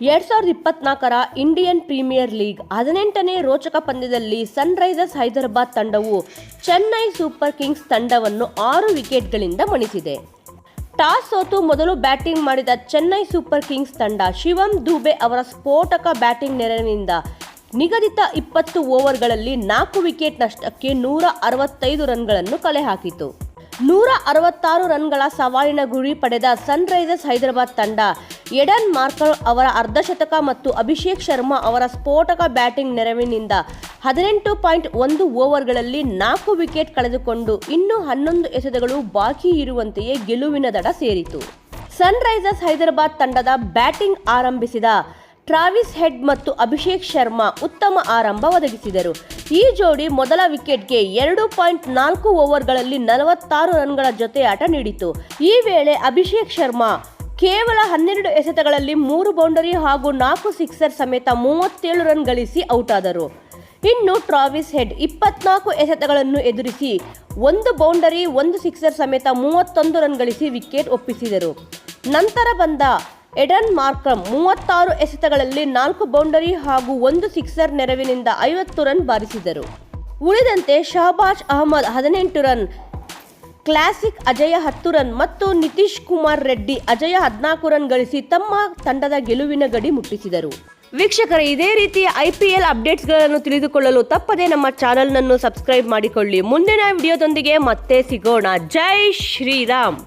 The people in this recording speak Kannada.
ಎರಡ್ ಸಾವಿರದ ಇಪ್ಪತ್ನಾಲ್ಕರ ಇಂಡಿಯನ್ ಪ್ರೀಮಿಯರ್ ಲೀಗ್ ಹದಿನೆಂಟನೇ ರೋಚಕ ಪಂದ್ಯದಲ್ಲಿ ಸನ್ರೈಸರ್ಸ್ ಹೈದರಾಬಾದ್ ತಂಡವು ಚೆನ್ನೈ ಸೂಪರ್ ಕಿಂಗ್ಸ್ ತಂಡವನ್ನು ಆರು ವಿಕೆಟ್ಗಳಿಂದ ಮಣಿಸಿದೆ. ಟಾಸ್ ಸೋತು ಮೊದಲು ಬ್ಯಾಟಿಂಗ್ ಮಾಡಿದ ಚೆನ್ನೈ ಸೂಪರ್ ಕಿಂಗ್ಸ್ ತಂಡ ಶಿವಂ ದುಬೆ ಅವರ ಸ್ಫೋಟಕ ಬ್ಯಾಟಿಂಗ್ ನೆರವಿನಿಂದ ನಿಗದಿತ ಇಪ್ಪತ್ತು ಓವರ್ಗಳಲ್ಲಿ ನಾಲ್ಕು ವಿಕೆಟ್ ನಷ್ಟಕ್ಕೆ ನೂರ ಅರವತ್ತೈದು ರನ್ಗಳನ್ನು ಕಲೆ ಹಾಕಿತು. ನೂರ ಅರವತ್ತಾರು ರನ್ಗಳ ಸವಾಲಿನ ಗುರಿ ಪಡೆದ ಸನ್ರೈಸರ್ಸ್ ಹೈದರಾಬಾದ್ ತಂಡ ಎಡನ್ ಮಾರ್ಕಲ್ ಅವರ ಅರ್ಧಶತಕ ಮತ್ತು ಅಭಿಷೇಕ್ ಶರ್ಮಾ ಅವರ ಸ್ಫೋಟಕ ಬ್ಯಾಟಿಂಗ್ ನೆರವಿನಿಂದ ಹದಿನೆಂಟು ಪಾಯಿಂಟ್ ಒಂದು ಓವರ್ಗಳಲ್ಲಿ ನಾಲ್ಕು ವಿಕೆಟ್ ಕಳೆದುಕೊಂಡು ಇನ್ನೂ ಹನ್ನೊಂದು ಎಸೆತಗಳು ಬಾಕಿ ಇರುವಂತೆಯೇ ಗೆಲುವಿನ ದಡ ಸೇರಿತು ಸನ್ರೈಸರ್ಸ್ ಹೈದರಾಬಾದ್ ತಂಡದ ಬ್ಯಾಟಿಂಗ್ ಆರಂಭಿಸಿದ ಟ್ರಾವಿಸ್ ಹೆಡ್ ಮತ್ತು ಅಭಿಷೇಕ್ ಶರ್ಮಾ ಉತ್ತಮ ಆರಂಭ ಒದಗಿಸಿದರು. ಈ ಜೋಡಿ ಮೊದಲ ವಿಕೆಟ್ಗೆ ಎರಡು ಪಾಯಿಂಟ್ ನಾಲ್ಕು ಓವರ್ಗಳಲ್ಲಿ ನಲವತ್ತಾರು ರನ್ಗಳ ಜೊತೆ ಆಟ ನೀಡಿತು. ಈ ವೇಳೆ ಅಭಿಷೇಕ್ ಶರ್ಮಾ ಕೇವಲ ಹನ್ನೆರಡು ಎಸೆತಗಳಲ್ಲಿ ಮೂರು ಬೌಂಡರಿ ಹಾಗೂ ನಾಲ್ಕು ಸಿಕ್ಸರ್ ಸಮೇತ ಮೂವತ್ತೇಳು ರನ್ ಗಳಿಸಿ ಔಟ್ ಆದರು ಇನ್ನು ಟ್ರಾವಿಸ್ ಹೆಡ್ ಇಪ್ಪತ್ನಾಲ್ಕು ಎಸೆತಗಳನ್ನು ಎದುರಿಸಿ ಒಂದು ಬೌಂಡರಿ, ಒಂದು ಸಿಕ್ಸರ್ ಸಮೇತ ಮೂವತ್ತೊಂದು ರನ್ ಗಳಿಸಿ ವಿಕೆಟ್ ಒಪ್ಪಿಸಿದರು. ನಂತರ ಬಂದ ಎಡನ್ ಮಾರ್ಕಮ್ ಮೂವತ್ತಾರು ಎಸೆತಗಳಲ್ಲಿ ನಾಲ್ಕು ಬೌಂಡರಿ ಹಾಗೂ ಒಂದು ಸಿಕ್ಸರ್ ನೆರವಿನಿಂದ ಐವತ್ತು ರನ್ ಬಾರಿಸಿದರು. ಉಳಿದಂತೆ ಶಹಬಾಜ್ ಅಹಮದ್ ಹದಿನೆಂಟು ರನ್, ಕ್ಲಾಸಿಕ್ ಅಜಯ ಹತ್ತು ರನ್ ಮತ್ತು ನಿತೀಶ್ ಕುಮಾರ್ ರೆಡ್ಡಿ ಅಜಯ ಹದಿನಾಲ್ಕು ರನ್ ಗಳಿಸಿ ತಮ್ಮ ತಂಡದ ಗೆಲುವಿನ ಗಡಿ ಮುಟ್ಟಿಸಿದರು. ವೀಕ್ಷಕರ, ಇದೇ ರೀತಿಯ ಐ ಪಿ ಎಲ್ ಅಪ್ಡೇಟ್ಸ್ಗಳನ್ನು ತಿಳಿದುಕೊಳ್ಳಲು ತಪ್ಪದೇ ನಮ್ಮ ಚಾನಲ್ನನ್ನು ಸಬ್ಸ್ಕ್ರೈಬ್ ಮಾಡಿಕೊಳ್ಳಿ. ಮುಂದಿನ ವಿಡಿಯೋದೊಂದಿಗೆ ಮತ್ತೆ ಸಿಗೋಣ. ಜೈ ಶ್ರೀರಾಮ್!